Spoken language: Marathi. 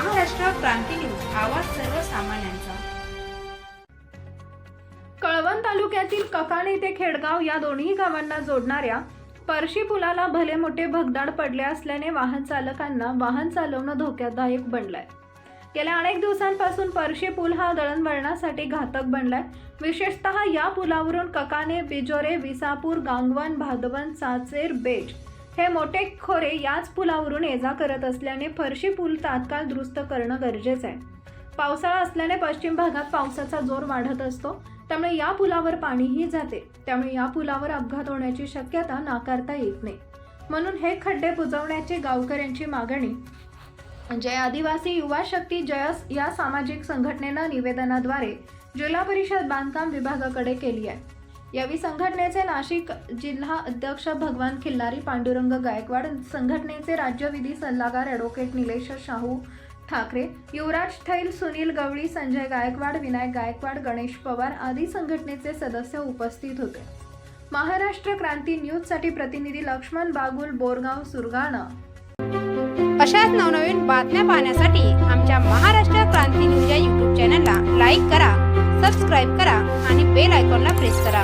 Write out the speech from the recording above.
क्रांती न्यूज आवाज सर्वसामान्यांचा. कळवण तालुक्यातील ककाणे ते खेडगाव या दोन्ही गावांना जोडणाऱ्या पर्शी पुलाला भले मोठे भगदाड पडले असल्याने वाहन चालकांना वाहन चालवणं धोक्यादायक बनलंय. गेल्या अनेक दिवसांपासून पर्शी पूल हा दळणवळणासाठी घातक बनलाय. विशेषतः या पुलावरून ककाने बिजोरे विसापूर गांगवन भादवन साचेर बेज हे मोठे खोरे याच पुलावरून ये जा करत असल्याने फरशी पूल तात्काळ दुरुस्त करणं गरजेचं आहे. पावसाळा असल्याने पश्चिम भागात पावसाचा जोर वाढत असतो त्यामुळे या पुलावर पाणीही जाते. त्यामुळे या पुलावर अपघात होण्याची शक्यता नाकारता येत नाही. म्हणून हे खड्डे बुजवण्याची गावकऱ्यांची मागणी. जय आदिवासी युवा शक्ती जयस या सामाजिक संघटनेनं निवेदनाद्वारे जिल्हा परिषद बांधकाम विभागाकडे केली आहे. यावेळी संघटनेचे नाशिक जिल्हा अध्यक्ष भगवान खिल्लारी पांडुरंग गायकवाड संघटनेचे राज्य विधी सल्लागार ॲडव्होकेट निलेश शाहू ठाकरे युवराज ठैल सुनील गवळी संजय गायकवाड विनायक गायकवाड गणेश पवार आदी संघटनेचे सदस्य उपस्थित होते. महाराष्ट्र क्रांती न्यूजसाठी प्रतिनिधी लक्ष्मण बागुल बोरगाव सुरगाणा. अशाच नवनवीन बातम्या पाहण्यासाठी आमच्या महाराष्ट्र क्रांती न्यूज या यूट्यूब चॅनलला लाईक करा सबस्क्राईब करा आणि बेल आयकॉनला प्रेस करा.